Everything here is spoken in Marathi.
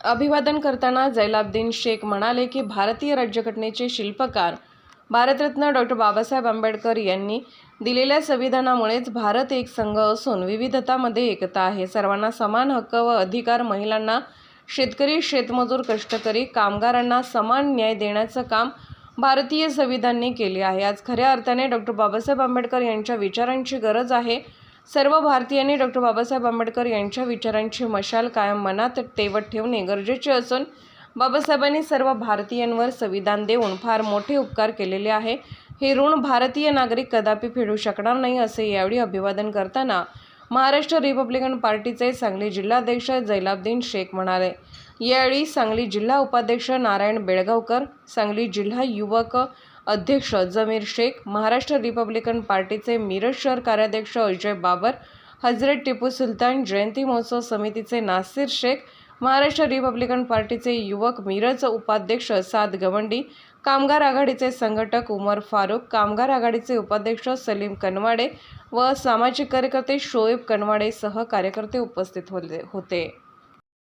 अभिवादन करताना जैलाब्दीन शेख म्हणाले की भारतीय राज्यघटनेचे शिल्पकार भारतरत्न डॉक्टर बाबासाहेब आंबेडकर यांनी दिलेल्या संविधानामुळेच भारत एक संघ असून विविधतामध्ये एकता आहे. सर्वांना समान हक्क व अधिकार महिलांना शेतकरी शेतमजूर कष्टकरी कामगारांना समान न्याय देण्याचं काम भारतीय संविधानने केले आहे. आज खऱ्या अर्थाने डॉक्टर बाबासाहेब आंबेडकर यांच्या विचारांची गरज आहे. सर्व भारतीयांनी डॉक्टर बाबासाहेब आंबेडकर यांच्या विचारांची मशाल कायम मनात तेवत ठेवणे गरजेचे असून बाबासाहेबांनी सर्व भारतीयांवर संविधान देऊन फार मोठे उपकार केलेले आहे. हे ऋण भारतीय नागरिक कदापि फेडू शकणार नाही असे यावेळी अभिवादन करताना महाराष्ट्र रिपब्लिकन पार्टीचे सांगली जिल्हाध्यक्ष जैलाब्दीन शेख म्हणाले. यावेळी सांगली जिल्हा उपाध्यक्ष नारायण बेळगावकर सांगली जिल्हा युवक अध्यक्ष जमीर शेख महाराष्ट्र रिपब्लिकन पार्टीचे मिरज शहर कार्याध्यक्ष अजय बाबर हजरत टिपू सुलतान जयंती महोत्सव समितीचे नासिर शेख महाराष्ट्र रिपब्लिकन पार्टीचे युवक मिरज उपाध्यक्ष साद गवंडी कामगार आघाडीचे संघटक उमर फारूक कामगार आघाडीचे उपाध्यक्ष सलीम कनवाडे व सामाजिक कार्यकर्ते शोएब कनवाडेसह कार्यकर्ते उपस्थित होते होते.